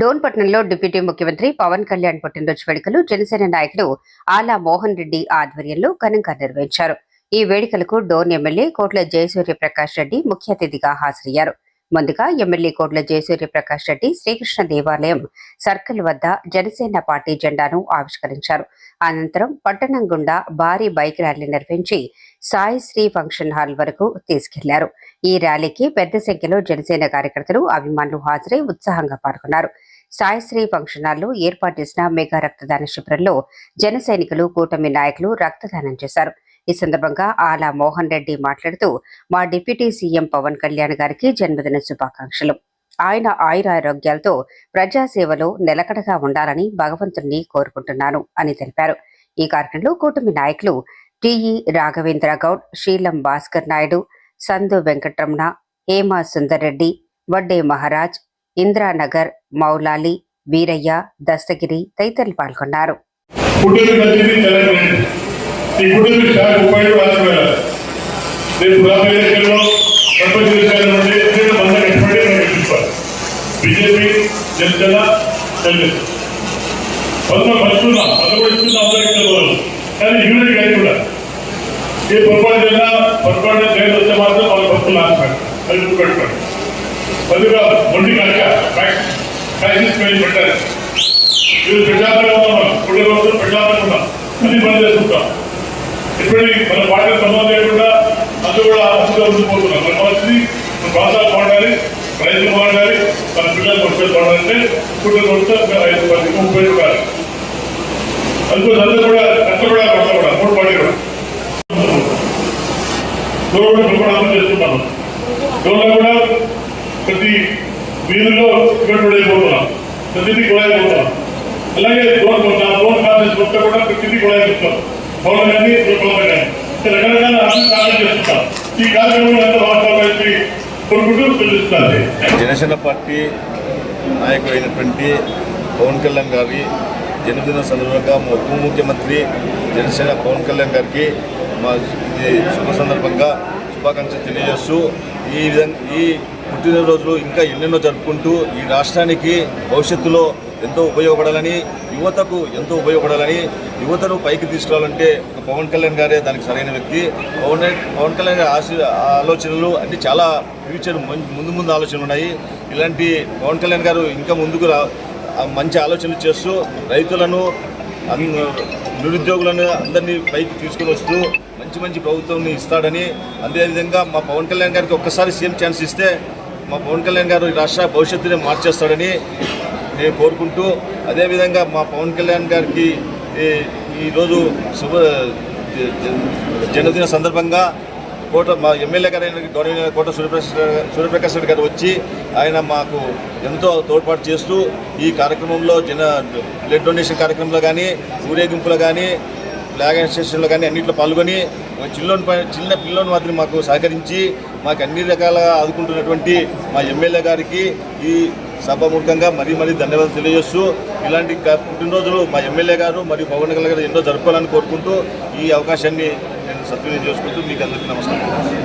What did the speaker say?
డోన్పట్నంలో deputy ముఖ్యమంత్రి పవన్ కళ్యాణ్ పుట్టినరోజు వేడుకలు జనసేన నాయకుడు ఆలా మోహన్ రెడ్డి ఆధ్వర్యంలో ఘనంగా నిర్వహించారు. ఈ వేడుకలకు డోన్ ఎమ్మెల్యే కోట్ల జయసూర్య ప్రకాష్ రెడ్డి ముఖ్య అతిథిగా హాజరయ్యారు. ముందుగా ఎమ్మెల్యే కోట్ల జయసూర్య ప్రకాష్ రెడ్డి శ్రీకృష్ణ దేవాలయం సర్కిల్ వద్ద జనసేన పార్టీ జెండాను ఆవిష్కరించారు. అనంతరం పట్టణం గుండా భారీ బైక్ ర్యాలీ నిర్వహించి సాయి శ్రీ ఫంక్షన్ హాల్ వరకు తీసుకెళ్ళారు. ఈ ర్యాలీకి పెద్ద సంఖ్యలో జనసేన కార్యకర్తలు అభిమానులు హాజరై ఉత్సాహంగా పాల్గొన్నారు. సాయిశ్రీ ఫంక్షన్ హాల్లో ఏర్పాటు చేసిన మెగా రక్తదాన శిబిరంలో జన సైనికులు కూటమి నాయకులు రక్తదానం చేశారు. ఈ సందర్భంగా ఆలా మోహన్ రెడ్డి మాట్లాడుతూ మా డిప్యూటీ సీఎం పవన్ కళ్యాణ్ గారికి జన్మదిన శుభాకాంక్షలు. ఆయన ఆయురారోగ్యాలతో ప్రజాసేవలో నిలకడగా ఉండాలని భగవంతుణ్ణి కోరుకుంటున్నాను అని తెలిపారు. ఈ కార్యక్రమంలో కూటమి నాయకులు టిఈ రాఘవేంద్ర గౌడ్ శీలం భాస్కర్ నాయుడు సందు వెంకట్రమణ హేమ సుందర్రెడ్డి వడ్డే మహారాజ్ ఇంద్రానగర్ మౌలాలి వీరయ్య దస్తగిరి తదితరులు పాల్గొన్నారు. పుట్టిన కలిసి తెలంగాణ ఈ పుట్టిన శాఖ ఉపయోగ రాష్ట్రాలు రేపు రాబోయే ఎన్నికల్లో ప్రపంచ దేశాల నుండి నేను మంద కట్టుబడి మనం గెలుచుకోవాలి బీజేపీ జనసేన తెలుగు కొంత పంచుకున్నాం పదకొండు ఇస్తున్నాం అందరికీ తెలియదు కానీ యూనిట్ కానీ కూడా ఏ పొరపాటు చేసినా పొరపాటు చేయడం వస్తే మాత్రం వాళ్ళ భక్తులు ఆశపడి అది గుర్తుపెట్టుకోండి పదిగా మొండి కనుక క్రైసిస్ మీద పెట్టారు ఇది ప్రజాపరంగా ఉన్నాం కొన్ని రోజులు ప్రజాపరంగా ఉన్నాం అన్ని పని చేసుకుంటాం ఇప్పటికీ మన పార్టీ సంబంధం లేకుండా అందరూ కూడా అసలు ఉండిపోతున్నాం మన పరిస్థితి మన ప్రాంతాలు పాడాలి రైతులు పాడాలి మన పిల్లలు కొట్టుకొని పాడాలంటే కుటుంబ కొడితే ఐదు పది ముప్పై రూపాయలు అందుకోసం అందరూ కూడా కష్టపడాలి మొత్తం కూడా మూడు పార్టీ కూడా. దూరం కూడా అర్థం చేసుకుంటాను దూరంలో కూడా ప్రతి వీధిలో సిమెంట్ అయిపోతున్నాం ప్రతిదీ కొలాయిపోతున్నాం అలాగే దూరం నా దూరం కాలేజ్ మొత్తం కూడా ప్రతిదీ కొలాయిపోతున్నాం పౌరులు కానీ దుర్బలం కానీ ఇట్లా రకరకాల అన్ని కార్యాలు చేస్తున్నాం ఈ కార్యక్రమంలో ఎంత బాగా కొనుక్కుంటూ తెలుస్తుంది జనసేన పార్టీ నాయకుడైనటువంటి పవన్ కళ్యాణ్ గారి జన్మదిన సందర్భంగా మా ఉప ముఖ్యమంత్రి జనసేన పవన్ కళ్యాణ్ గారికి మా ఈ శుభ సందర్భంగా శుభాకాంక్షలు తెలియజేస్తూ ఈ విధంగా ఈ పుట్టినరోజులు ఇంకా ఎన్నెన్నో జరుపుకుంటూ ఈ రాష్ట్రానికి భవిష్యత్తులో ఎంతో ఉపయోగపడాలని యువతకు ఎంతో ఉపయోగపడాలని యువతను పైకి తీసుకురావాలంటే పవన్ కళ్యాణ్ గారే దానికి సరైన వ్యక్తి. పవన్ పవన్ కళ్యాణ్ గారి ఆలోచనలు అన్ని చాలా ఫ్యూచర్ ముందు ముందు ఆలోచనలు ఉన్నాయి. ఇలాంటి పవన్ కళ్యాణ్ గారు ఇంకా ముందుకు రా మంచి ఆలోచనలు చేస్తూ రైతులను నిరుద్యోగులను అందరినీ పైకి తీసుకుని వస్తూ మంచి మంచి ప్రభుత్వం ఇస్తాడని అదేవిధంగా మా పవన్ కళ్యాణ్ గారికి ఒక్కసారి సీఎం ఛాన్స్ ఇస్తే మా పవన్ కళ్యాణ్ గారు ఈ రాష్ట్ర భవిష్యత్తుని మార్చేస్తాడని నేను కోరుకుంటూ అదేవిధంగా మా పవన్ కళ్యాణ్ గారికి ఈరోజు శుభ జన్మదిన సందర్భంగా కోట మా ఎమ్మెల్యే గారు గౌరవ కోట సూర్యప్రకాశ్ సూర్యప్రకాశ్ రెడ్డి గారు వచ్చి ఆయన మాకు ఎంతో తోడ్పాటు చేస్తూ ఈ కార్యక్రమంలో జన బ్లడ్ డొనేషన్ కార్యక్రమంలో కానీ ఊరేగింపులో కానీ ఫ్లాగ్ స్టేషన్లో కానీ అన్నింటిలో పాల్గొని మా చిల్లోని పై- చిన్న పిల్లోని మాత్రం మాకు సహకరించి మాకు అన్ని రకాలుగా ఆదుకుంటున్నటువంటి మా ఎమ్మెల్యే గారికి ఈ సభాముఖంగా మరీ మరీ ధన్యవాదాలు తెలియజేస్తూ ఇలాంటి పుట్టినరోజులు మా ఎమ్మెల్యే గారు మరియు పవన్ కళ్యాణ్ గారు ఎన్నో జరుపుకోవాలని కోరుకుంటూ ఈ అవకాశాన్ని నేను సద్వినియోగం చేసుకుంటూ మీకు అందరికీ నమస్కారం.